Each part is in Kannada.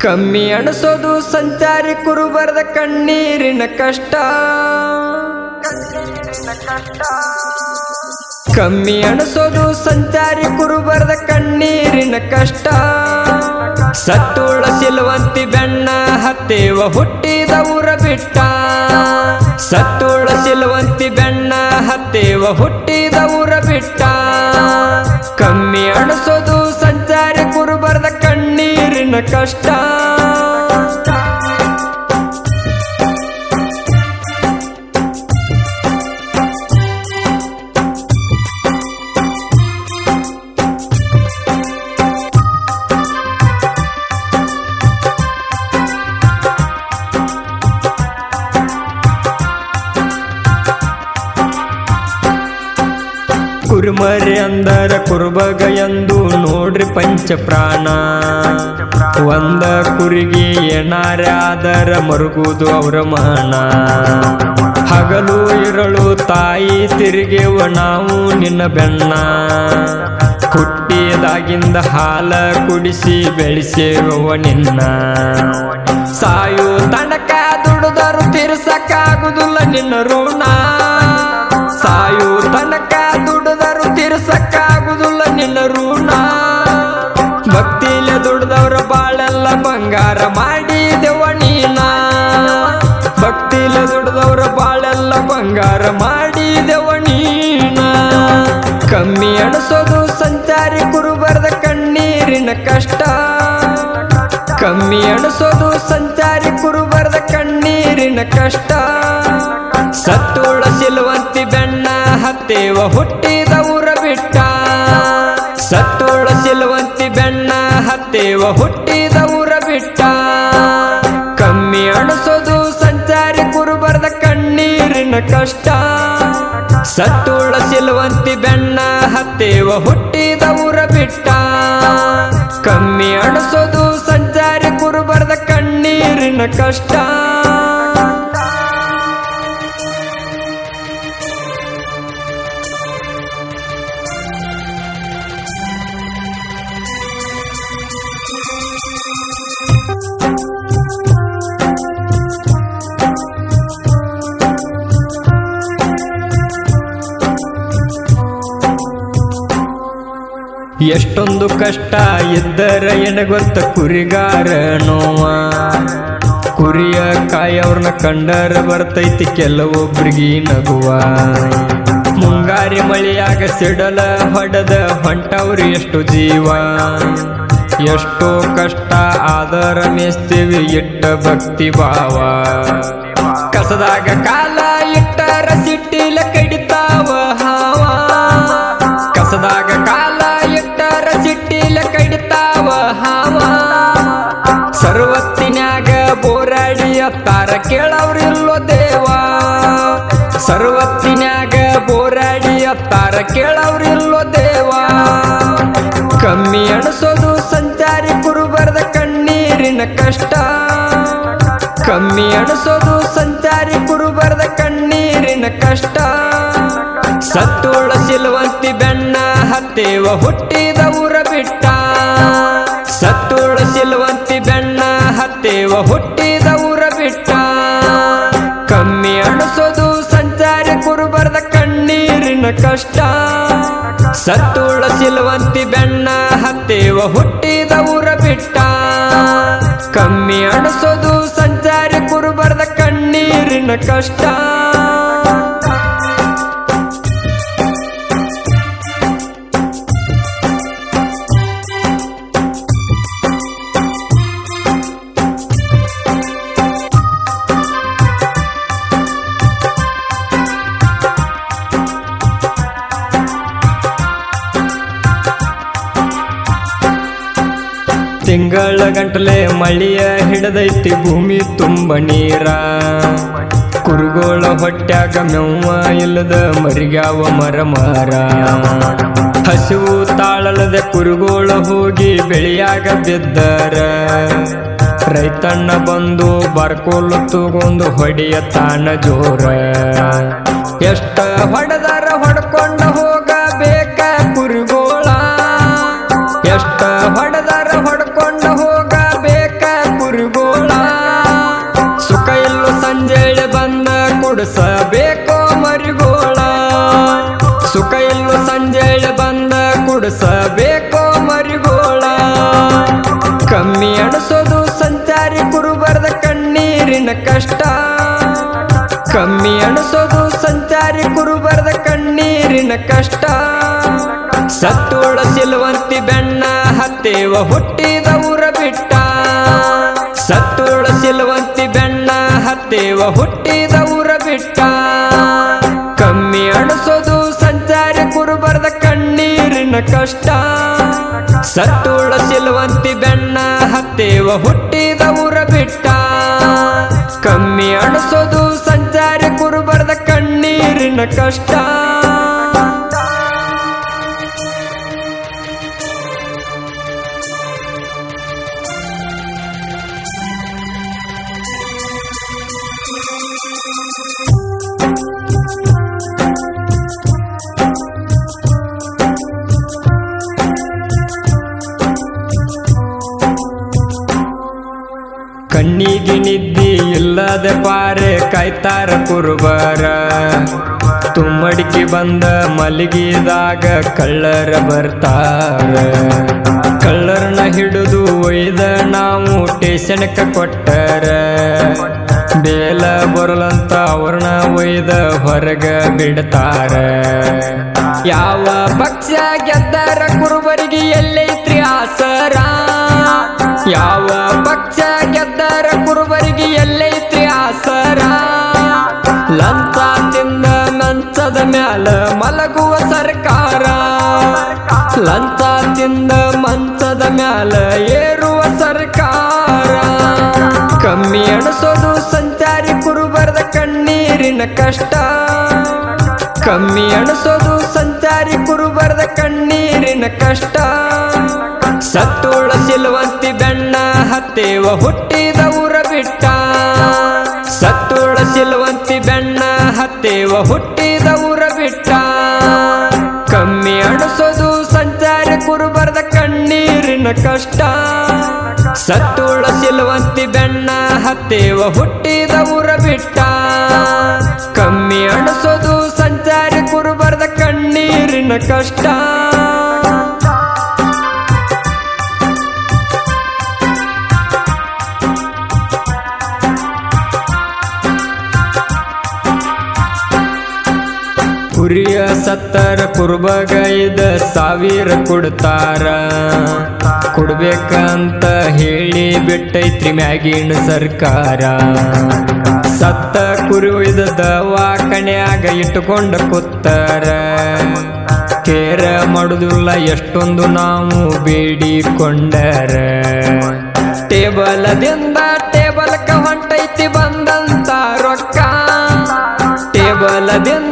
ಕಮ್ಮಿ ಅಣಸೋದು ಸಂಚಾರಿ ಕುರುಬರದ ಕಣ್ಣೀರಿನ ಕಷ್ಟ. ಕಮ್ಮಿ ಅಣಸೋದು ಸಂಚಾರಿ ಕುರುಬರದ ಕಣ್ಣೀರಿನ ಕಷ್ಟ. ಸತ್ತುಳ ಸಿಲ್ವಂತಿ ಬೆಣ್ಣ ಹತ್ತೇವ ಹುಟ್ಟಿದ ಊರ ಬಿಟ್ಟ. ಸತ್ತುಳ ಸಿಲುವಂತಿ ಬೆಣ್ಣ ಹತ್ತೇವ ಹುಟ್ಟಿದ ಊರ ಬಿಟ್ಟ. ಕಮ್ಮಿ ಅಣಸೋದು ಸಂಚಾರಿ ಕುರುಬರದ ಕಣ್ಣೀರಿನ ಕಷ್ಟ. ಅಂದರ ಕುರುಬಗ ಎಂದು ನೋಡ್ರಿ ಪಂಚ ಪ್ರಾಣ ಒಂದ ಕುರಿಗೆ ಏನಾರಾದರ ಮರುಗುದು ಅವರ ಮಾನ ಹಗಲು ಇರಳು ತಾಯಿ ತಿರುಗೇವ ನಾವು ನಿನ್ನ ಬೆಣ್ಣ ಹುಟ್ಟಿದಾಗಿಂದ ಹಾಲ ಕುಡಿಸಿ ಬೆಳೆಸೇವ ನಿನ್ನ. ಸಾಯು ತನಕ ದುಡಿದರು ತಿರ್ಸಕ್ಕಾಗುದಿಲ್ಲ ನಿನ್ನ ಋಣ ಬಾಳೆಲ್ಲ ಬಂಗಾರ ಮಾಡಿದೆವ ನೀನ? ಭಕ್ತಿಲ ದುಡ್ದವ್ರ ಬಾಳೆಲ್ಲ ಬಂಗಾರ ಮಾಡಿದೆವ ನೀನ? ಕಮ್ಮಿ ಅಣಸೋದು ಸಂಚಾರಿ ಕುರುಬರದ ಕಣ್ಣೀರಿನ ಕಷ್ಟ. ಕಮ್ಮಿ ಅಣಸೋದು ಸಂಚಾರಿ ಕುರುಬರದ ಕಣ್ಣೀರಿನ ಕಷ್ಟ. ಸತ್ತುಳ ಸಿಲ್ವಂತಿ ಬೆಣ್ಣ ಹತ್ತೇವ ಹುಟ್ಟಿದ ಊರ ಬಿಟ್ಟ. ಸತ್ತುಳ ಸಿಲ್ವಂತಿ ಬೆಣ್ಣ ಹತ್ತೇವ ಹುಟ್ಟಿದ ಊರ ಕಮ್ಮಿ ಅಣಸೋದು ಸಂಚಾರಿ ಕುರುಬರದ ಕಣ್ಣೀರಿನ ಕಷ್ಟ. ಸತ್ತುಳ ಸಿಲ್ವಂತಿ ಬೆಣ್ಣ ಹತ್ತೇವ ಹುಟ್ಟಿದ ಊರ ಬಿಟ್ಟ. ಕಮ್ಮಿ ಅಣಸೋದು ಸಂಚಾರಿ ಕುರುಬರದ ಕಣ್ಣೀರಿನ ಕಷ್ಟ. ಎಷ್ಟೊಂದು ಕಷ್ಟ ಇದ್ದರ ಎನಗೊತ್ತ ಕುರಿಗಾರ ನೋವ ಕುರಿಯ ಕಾಯವ್ರನ್ನ ಕಂಡರ ಬರ್ತೈತಿ ಕೆಲವೊಬ್ರಿಗೆ ನಗುವ. ಮುಂಗಾರಿ ಮಳೆಯಾಗ ಸಿಡಲ ಹೊಡೆದ ಹೊಂಟವ್ರು ಎಷ್ಟು ಜೀವ. ಎಷ್ಟೋ ಕಷ್ಟ ಆದರ ಮೇಸ್ತೀವಿ ಇಟ್ಟ ಭಕ್ತಿ ಭಾವ. ಕಸದಾಗ ಕಾಲ ಸರ್ವತ್ತಿನ್ಯಾಗ ಬೋರಾಡಿ ಅತ್ತಾರ ಕೇಳವ್ರಿಲ್ಲೋ ದೇವ. ಸರ್ವತ್ತಿನಾಗ ಬೋರಾಡಿ ಅತ್ತಾರ ಕೇಳವ್ರಿಲ್ಲೋ ದೇವ. ಕಮ್ಮಿ ಅಣಸೋದು ಸಂಚಾರಿ ಕುರುಬರದ ಕಣ್ಣೀರಿನ ಕಷ್ಟ. ಕಮ್ಮಿ ಅಣಸೋದು ಸಂಚಾರಿ ಕುರುಬರದ ಕಣ್ಣೀರಿನ ಕಷ್ಟ. ಸತ್ತುಳ ಸಿಲ್ವಂತಿ ಬೆಣ್ಣ ಹತ್ತೇವ ಹುಟ್ಟಿದ ಊರ ಬಿಟ್ಟ. ಸತ್ತುಳ ಸಿಲುವಂತಿ ಬೆಣ್ಣ ಹತ್ತೇವ ಹುಟ್ಟಿದ ಊರ ಬಿಟ್ಟ. ಕಮ್ಮಿ ಅಣಸೋದು ಸಂಚಾರಿ ಕುರುಬರದ ಕಣ್ಣೀರಿನ ಕಷ್ಟ. ತಿಂಗಳ ಗಂಟಲೆ ಮಳಿಯ ಹಿಡದೈತಿ ಭೂಮಿ ತುಂಬ ನೀರ. ಕುರುಗೋಳ ಹೊಟ್ಯಾಗ ಮೆವ್ವ ಇಲ್ಲದ ಮರಿಗಾವ ಮರ ಮರ ಹಸಿವು ತಾಳಲದ ಕುರುಗೋಳ ಹೋಗಿ ಬೆಳೆಯಾಗ ಬಿದ್ದರ. ರೈತಣ್ಣ ಬಂದು ಬರ್ಕೋಲು ತಗೊಂಡು ಹೊಡೆಯ ತಾನ ಜೋರ. ಎಷ್ಟ ಹೊಡೆದಾರ ಕುಡಿಸಬೇಕೋ ಮರಿಗೋಳ? ಕಮ್ಮಿ ಅಣಸೋದು ಸಂಚಾರಿ ಕುರುಬರದ ಕಣ್ಣೀರಿನ ಕಷ್ಟ. ಕಮ್ಮಿ ಅಣಸೋದು ಸಂಚಾರಿ ಕುರುಬರದ ಕಣ್ಣೀರಿನ ಕಷ್ಟ. ಸತ್ತೋಳ ಸಿಲ್ವಂತಿ ಬೆಣ್ಣ ಹತ್ತೇವ ಹುಟ್ಟಿದ ಊರ ಬಿಟ್ಟ. ಸತ್ತೋಳ ಸಿಲ್ವಂತಿ ಬೆಣ್ಣ ಹತ್ತೇವ ಹುಟ್ಟಿದ ಊರ ಬಿಟ್ಟ. ಕಷ್ಟ. ಸತ್ತುಳ ಸಿಲ್ವಂತಿ ಬೆಣ್ಣ ಹತ್ತೇವ ಹುಟ್ಟಿದ ಊರ ಬಿಟ್ಟ. ಕಮ್ಮಿ ಅಣಸೋದು ಸಂಚಾರಿ ಕುರುಬರದ ಕಣ್ಣೀರಿನ ಕಷ್ಟ. ಕಣ್ಣಿಗೆ ನಿದ್ದಿ ಇಲ್ಲದ ಪಾರೆ ಕಾಯ್ತಾರ ಕುರುಬರ. ತುಮ್ಮಡಿಕೆ ಬಂದ ಮಲಗಿದಾಗ ಕಳ್ಳರ ಬರ್ತಾರ. ಕಳ್ಳರನ್ನ ಹಿಡಿದು ಒಯ್ದ ನಾವು ಟೇಷನ್ಕ ಕೊಟ್ಟರ. ಬೇಲ ಬರಲಂತ ಅವ್ರನ್ನ ಒಯ್ದ ಹೊರಗ ಬಿಡ್ತಾರ. ಯಾವ ಪಕ್ಷ ಗೆದ್ದಾರ ಕುರುಬರಿಗೆ ಎಲ್ಲೈತ್ರಿ ಆಸರ. ಯಾವ ಪಕ್ಷ ಆಸರ ಲಂಚ ತಿಂದ ಮಂಚದ ಮ್ಯಾಲ ಮಲಗುವ ಸರ್ಕಾರ. ಲಂಚ ತಿಂದ ಮಂಚದ ಮ್ಯಾಲ ಏರುವ ಸರ್ಕಾರ. ಕಮ್ಮಿ ಅಣಸೋದು ಸಂಚಾರಿ ಕುರುಬರದ ಕಣ್ಣೀರಿನ ಕಷ್ಟ. ಕಮ್ಮಿ ಅಣಸೋದು ಸಂಚಾರಿ ಕುರುಬರದ ಕಣ್ಣೀರಿನ ಕಷ್ಟ. ಸತ್ತೋಳ ಸಿಲ್ವಂತಿ ಬೆಣ್ಣ ಹತ್ತೇವ ಹುಟ್ಟಿದ ಊರ ಬಿಟ್ಟ. ಸಿಲ್ವಂತಿ ಬೆಣ್ಣ ಹತ್ತೇವ ಹುಟ್ಟಿದ ಊರ ಬಿಟ್ಟ. ಕಮ್ಮಿ ಅಣಸೋದು ಸಂಚಾರಿ ಕುರುಬರದ ಕಣ್ಣೀರಿನ ಕಷ್ಟ. ಸತ್ತುಳ ಸಿಲ್ವಂತಿ ಬೆಣ್ಣ ಹತ್ತೇವ ಹುಟ್ಟಿದ ಊರ ಬಿಟ್ಟ. ಕಮ್ಮಿ ಅಣಸೋದು ಸಂಚಾರಿ ಕುರುಬರದ ಕಣ್ಣೀರಿನ ಕಷ್ಟ. ಸತ್ತರ ಕುರುಬಗೈದ ಸಾವಿರ ಕೊಡ್ತಾರ. ಕೊಡ್ಬೇಕಂತ ಹೇಳಿ ಬಿಟ್ಟೈತ್ರಿ ಮ್ಯಾಗಿನ ಸರ್ಕಾರ. ಸತ್ತ ಕುರುವಿದ ದವಾಖಾನ್ಯಾಗ ಇಟ್ಟುಕೊಂಡ ಕೂತಾರ ಕೇರ ಮಾಡುದಿಲ್ಲ ಎಷ್ಟೊಂದು ನಾವು ಬೇಡಿಕೊಂಡರ. ಟೇಬಲದಿಂದ ಟೇಬಲ್ಕ ಹೊಂಟೈತಿ ಬಂದಂತ ರೊಕ್ಕ. ಟೇಬಲದಿಂದ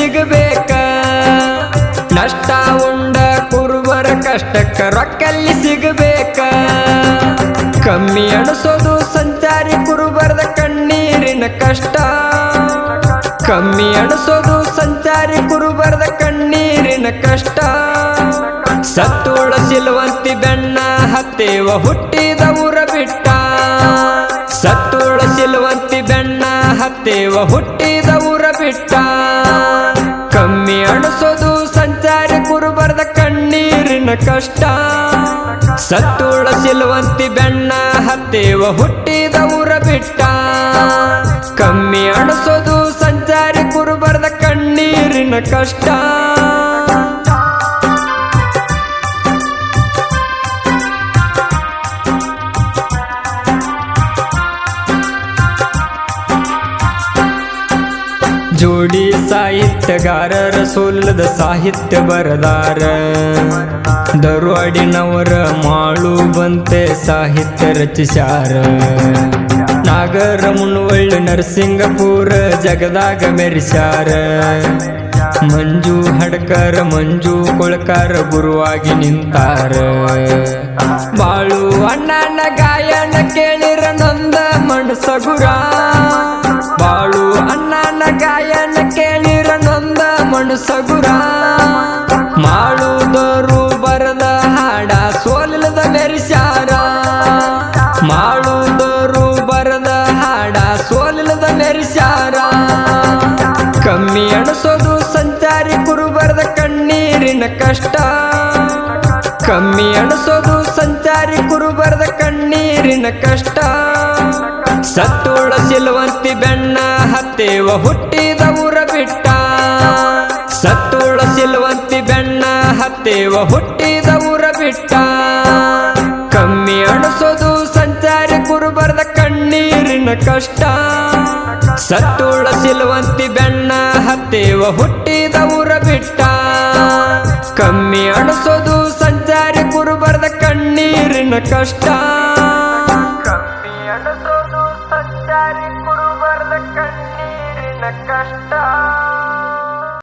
ಸಿಗಬೇಕ ನಷ್ಟ ಉಂಡ ಕುರುಬರ ಕಷ್ಟಕ್ಕ ರೊಕ್ಕಲ್ಲಿ ಸಿಗಬೇಕ? ಕಮ್ಮಿ ಅಣಸೋದು ಸಂಚಾರಿ ಕುರುಬರದ ಕಣ್ಣೀರಿನ ಕಷ್ಟ. ಕಮ್ಮಿ ಅಣಸೋದು ಸಂಚಾರಿ ಕುರುಬರದ ಕಣ್ಣೀರಿನ ಕಷ್ಟ. ಸತ್ತೋಳ ಸಿಲುವಂತಿ ಬೆಣ್ಣ ಹತ್ತೇವ ಹುಟ್ಟಿದ ಊರ ಬಿಟ್ಟ. ಸತ್ತೋಳ ಸಿಲುವಂತಿ ಬೆಣ್ಣ ಹತ್ತೇವ ಹುಟ್ಟಿದ ಊರ ಬಿಟ್ಟ. ಕಮ್ಮಿ ಅಣಸೋದು ಸಂಚಾರಿ ಕುರುಬರದ ಕಣ್ಣೀರಿನ ಕಷ್ಟ. ಸತ್ತುಳ ಸಿಲ್ವಂತಿ ಬೆಣ್ಣ ಹತ್ತೇವ ಹುಟ್ಟಿದ ಊರ ಬಿಟ್ಟ. ಕಮ್ಮಿ ಅಣಸೋದು ಸಂಚಾರಿ ಕುರುಬರದ ಕಣ್ಣೀರಿನ ಕಷ್ಟ. ಜೋಡಿ ಸಾಹಿತ್ಯಗಾರರ ಸೋಲದ ಸಾಹಿತ್ಯ ಬರದಾರ. ದರುವಾಡಿನವರ ಮಾಳು ಬಂತೆ ಸಾಹಿತ್ಯ ರಚಿಸ್ಯಾರ. ನಾಗರ ಮುನ್ವಳ್ಳಿ ನರಸಿಂಗಪುರ ಜಗದಾಗ ಮೆರೆಸ್ಯಾರ. ಮಂಜು ಹಡ್ಕರ, ಮಂಜು ಕೊಳಕಾರ ಗುರುವಾಗಿ ನಿಂತಾರ. ಬಾಳು ಅಣ್ಣನ ಗಾಯನ ಕೇಳಿರ ನೊಂದ ಮಣಸಗುರ ಅವನ ಗಾಯನ ಕೇಳಿರ ನೊಂದ ಮಣಸಗುರ ಮಾಡುವುದರು ಬರದ ಹಾಡ ಸೋಲಿಲ್ಲದ ಮೆರಿಸಾರ ಮಾಡುವುದರು ಬರದ ಹಾಡ ಸೋಲಿಲ್ಲದ ಮೆರಿಸಾರ ಕಮ್ಮಿ ಅಣಸೋದು ಸಂಚಾರಿ ಕುರುಬರದ ಕಣ್ಣೀರಿನ ಕಷ್ಟ. ಕಮ್ಮಿ ಅಣಸೋದು ಸಂಚಾರಿ ಕುರುಬರದ ಕಣ್ಣೀರಿನ ಕಷ್ಟ. ಸತ್ತುಳ ಸಿಲ್ವಂತಿ ಬೆಣ್ಣ ಹತ್ತೇವ ಹುಟ್ಟಿದ ಊರ ಬಿಟ್ಟ. ಸತ್ತುಳ ಸಿಲ್ವಂತಿ ಬೆಣ್ಣ ಹತ್ತೇವ ಹುಟ್ಟಿದ ಊರ ಬಿಟ್ಟ. ಕಮ್ಮಿ ಅಣಸೋದು ಸಂಚಾರಿ ಕುರುಬರದ ಕಣ್ಣೀರಿನ ಕಷ್ಟ. ಸತ್ತುಳ ಸಿಲ್ವಂತಿ ಬೆಣ್ಣ ಹತ್ತೇವ ಹುಟ್ಟಿದ ಊರ ಬಿಟ್ಟ. ಕಮ್ಮಿ ಅಣಸೋದು ಸಂಚಾರಿ ಕುರುಬರದ ಕಣ್ಣೀರಿನ ಕಷ್ಟ.